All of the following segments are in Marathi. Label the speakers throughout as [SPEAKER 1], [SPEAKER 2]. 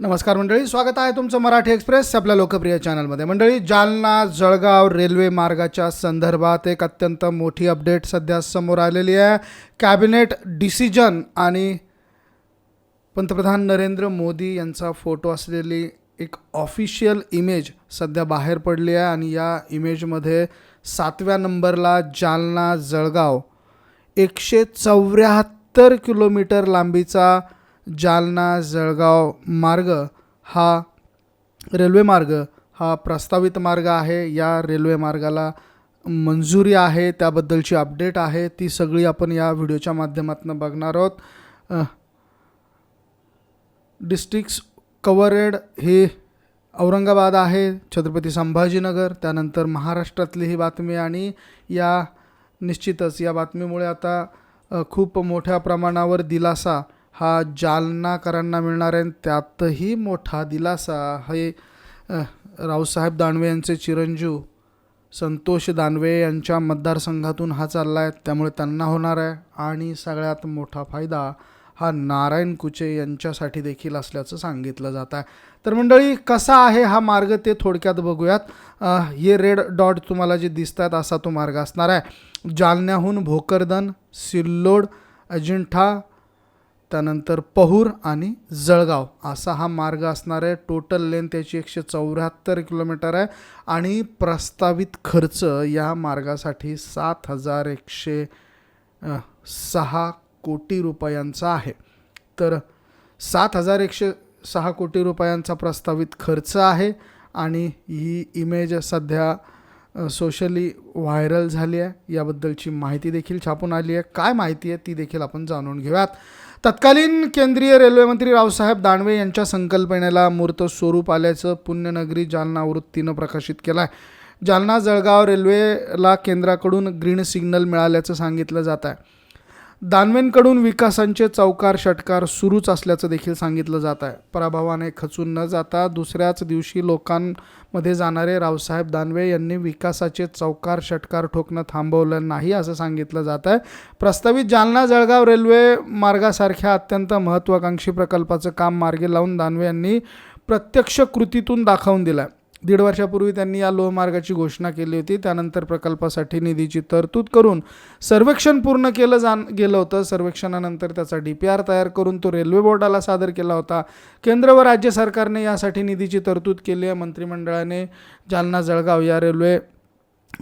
[SPEAKER 1] नमस्कार मंडळी स्वागत आहे तुमचं मराठी एक्सप्रेस आपल्या लोकप्रिय चॅनलमध्ये. मंडळी जालना जळगाव रेल्वे मार्गाच्या संदर्भात एक अत्यंत मोठी अपडेट सध्या समोर आलेली आहे. कॅबिनेट डिसिजन आणि पंतप्रधान नरेंद्र मोदी यांचा फोटो असलेली एक ऑफिशियल इमेज सध्या बाहेर पडली आहे आणि या इमेजमध्ये सातव्या नंबरला जालना जळगाव एकशे चौऱ्याहत्तर किलोमीटर लांबीचा जालना जळगाव मार्ग हा रेल्वे मार्ग हा प्रस्तावित मार्ग आहे. या रेल्वे मार्गाला मंजुरी आहे त्याबद्दलची अपडेट आहे. ती सगळी आपण या व्हिडिओच्या माध्यमातून बघणार आहोत. डिस्ट्रिक्ट्स कव्हरेड हे औरंगाबाद आहे छत्रपती संभाजीनगर त्यानंतर महाराष्ट्रातली ही बातमी आणि या निश्चितच या बातमीमुळे आता खूप मोठ्या प्रमाणावर दिलासा हा जालनाकरांना मिळणार आहे. आणि त्यातही मोठा दिलासा हे रावसाहेब दानवे यांचे चिरंजीव संतोष दानवे यांच्या मतदारसंघातून हा चालला आहे त्यामुळे त्यांना होणार आहे. आणि सगळ्यात मोठा फायदा हा नारायण कुचे यांच्यासाठी देखील असल्याचं सांगितलं जात आहे. तर मंडळी कसा आहे हा मार्ग ते थोडक्यात बघूयात. हे रेड डॉट तुम्हाला जे दिसत आहेत असा तो मार्ग असणार आहे. जालन्याहून भोकरदन सिल्लोड अजिंठा त्यानंतर पहूर आणि जळगाव असा हा मार्ग असणार आहे. टोटल लेंथ त्याची एकशे चौऱ्याहत्तर किलोमीटर आहे. आणि प्रस्तावित खर्च या मार्गासाठी सात हजार एकशे सहा कोटी रुपयांचा आहे. तर सात हजार एकशे सहा कोटी रुपयांचा प्रस्तावित खर्च आहे आणि ही इमेज सध्या सोशली व्हायरल झाली आहे. याबद्दलची माहिती देखील छापून आली आहे. काय माहिती आहे ती देखील आपण जाणून घेऊयात. तत्कालीन केंद्रीय रेल्वेमंत्री रावसाहेब दानवे यांच्या संकल्पनेला मूर्त स्वरूप आल्याचं पुण्यनगरी जालना वृत्तीनं प्रकाशित केलं आहे जालना जळगाव रेल्वेला केंद्राकडून ग्रीन सिग्नल मिळाल्याचं सांगितलं जात आहे दानवेंकडून विकासांचे चौकार षटकार सुरूच असल्याचं देखील सांगितलं जात आहे. पराभवाने खचून न जाता दुसऱ्याच दिवशी लोकांमध्ये जाणारे रावसाहेब दानवे यांनी विकासाचे चौकार षटकार ठोकणं थांबवलं नाही असं सांगितलं जात आहे. प्रस्तावित जालना जळगाव रेल्वे मार्गासारख्या अत्यंत महत्त्वाकांक्षी प्रकल्पाचं काम मार्गी लावून दानवे यांनी प्रत्यक्ष कृतीतून दाखवून दिलं आहे दीड वर्षापूर्वी त्यांनी या लोहमार्गाची घोषणा केली होती. त्यानंतर प्रकल्पासाठी निधीची तरतूद करून सर्वेक्षण पूर्ण केलं जाण गेलं होतं. सर्वेक्षणानंतर त्याचा डी पी आर तयार करून तो रेल्वे बोर्डाला सादर केला होता. केंद्र व राज्य सरकारने यासाठी निधीची तरतूद केली आहे. मंत्रिमंडळाने जालना जळगाव या रेल्वे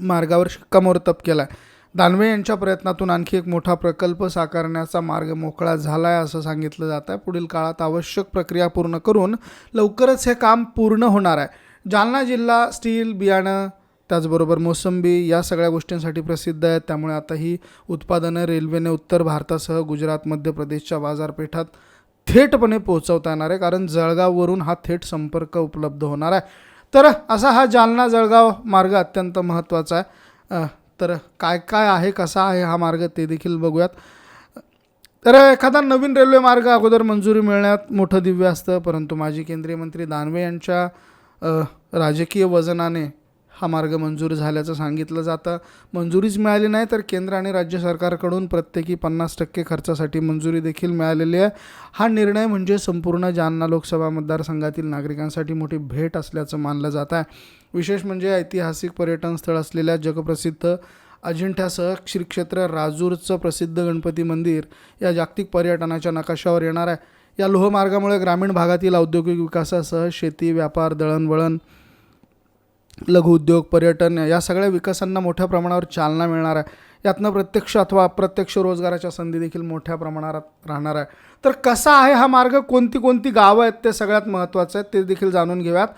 [SPEAKER 1] मार्गावर शिक्कामोर्तब केला आहे दानवे यांच्या प्रयत्नातून आणखी एक मोठा प्रकल्प साकारण्याचा मार्ग मोकळा झाला आहे असं सांगितलं जात आहे पुढील काळात आवश्यक प्रक्रिया पूर्ण करून लवकरच हे काम पूर्ण होणार आहे. जालना जिल्हा स्टील बियाणं त्याचबरोबर मोसंबी या सगळ्या गोष्टींसाठी प्रसिद्ध आहेत. त्यामुळे आता ही उत्पादनं रेल्वेने उत्तर भारतासह गुजरात मध्य प्रदेशच्या बाजारपेठात थेटपणे पोहोचवता येणार आहे. कारण जळगाववरून हा थेट संपर्क उपलब्ध होणार आहे. तर असा हा जालना जळगाव मार्ग अत्यंत महत्त्वाचा आहे. तर काय काय आहे कसा आहे हा मार्ग ते देखील बघूयात. तर एखादा नवीन रेल्वे मार्ग अगोदर मंजुरी मिळण्यात मोठं दिव्य असतं. परंतु माजी केंद्रीय मंत्री दानवे यांच्या राजकीय वजनाने हा मार्ग मंजूर झाल्याचं सांगितलं जातं. मंजुरीच मिळाली नाही तर केंद्र आणि राज्य सरकारकडून प्रत्येकी पन्नास टक्के खर्चासाठी मंजुरी देखील मिळालेली आहे. हा निर्णय म्हणजे संपूर्ण जालना लोकसभा मतदारसंघातील नागरिकांसाठी मोठी भेट असल्याचं मानलं जात आहे. विशेष म्हणजे ऐतिहासिक पर्यटन स्थळ असलेल्या जगप्रसिद्ध अजिंठ्यासह श्रीक्षेत्र राजूरचं प्रसिद्ध गणपती मंदिर या जागतिक पर्यटनाच्या नकाशावर येणार आहे. या लोहमार्गामुळे ग्रामीण भागातील औद्योगिक विकासासह शेती व्यापार दळणवळण लघुउद्योग पर्यटन या सगळ्या विकासांना मोठ्या प्रमाणावर चालना मिळणार आहे. यातनं प्रत्यक्ष अथवा अप्रत्यक्ष रोजगाराच्या संधी देखील मोठ्या प्रमाणात राहणार आहे. तर कसा आहे हा मार्ग? कोणती कोणती गावं आहेत ते सगळ्यात महत्त्वाचं आहे ते देखील जाणून घेऊयात.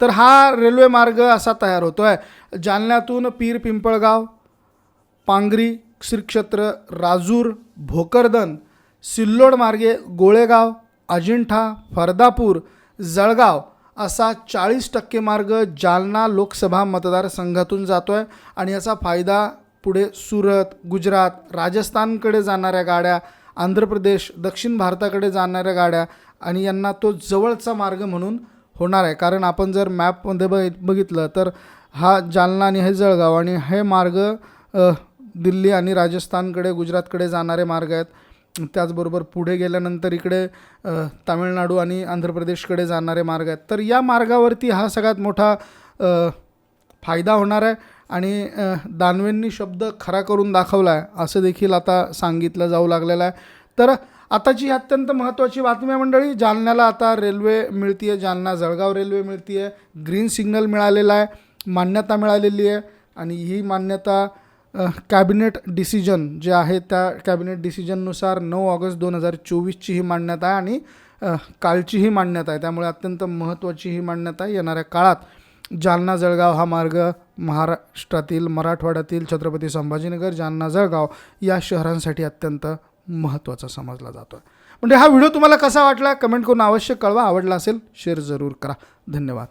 [SPEAKER 1] तर हा रेल्वे मार्ग असा तयार होतो आहे जालन्यातून पीर पिंपळगाव पांगरी श्रीक्षेत्र राजूर भोकरदन सिल्लोड मार्गे गोळेगाव अजिंठा फरदापूर जळगाव असा चाळीस टक्के मार्ग जालना लोकसभा मतदारसंघातून जातो आहे आणि याचा फायदा पुढे सुरत गुजरात राजस्थानकडे जाणाऱ्या गाड्या आंध्र प्रदेश दक्षिण भारताकडे जाणाऱ्या गाड्या आणि यांना तो जवळचा मार्ग म्हणून होणार आहे. कारण आपण जर मॅपमध्ये बघ बघितलं तर हा जालना आणि हे जळगाव आणि हे मार्ग दिल्ली आणि राजस्थानकडे गुजरातकडे जाणारे मार्ग आहेत. त्याचबरोबर पुढे गेल्यानंतर इकडे तामिळनाडू आणि आंध्र प्रदेशकडे जाणारे मार्ग आहेत. तर या मार्गावरती हा सगळ्यात मोठा फायदा होणार आहे आणि दानवेंनी शब्द खरा करून दाखवला आहे असं देखील आता सांगितलं जाऊ लागलेलं आहे. तर आताची अत्यंत महत्त्वाची बातमी आहे मंडळी जालन्याला आता रेल्वे मिळती आहे जालना जळगाव रेल्वे मिळती आहे ग्रीन सिग्नल मिळालेला आहे मान्यता मिळालेली आहे आणि ही मान्यता कॅबिनेट डिसिजन जे आहे त्या कॅबिनेट डिसिजननुसार नऊ ऑगस्ट दोन हजार चोवीसची ही मान्यता आहे आणि कालचीही कालची ही मान्यता आहे. त्यामुळे अत्यंत महत्त्वाची ही मान्यता आहे. येणाऱ्या काळात जालना जळगाव हा मार्ग महाराष्ट्रातील मराठवाड्यातील छत्रपती संभाजीनगर जालना जळगाव या शहरांसाठी अत्यंत महत्त्वाचा समजला जातो आहे म्हणजे हा व्हिडिओ तुम्हाला कसा वाटला? कमेंट करून अवश्य कळवा. आवडला असेल शेअर जरूर करा. धन्यवाद.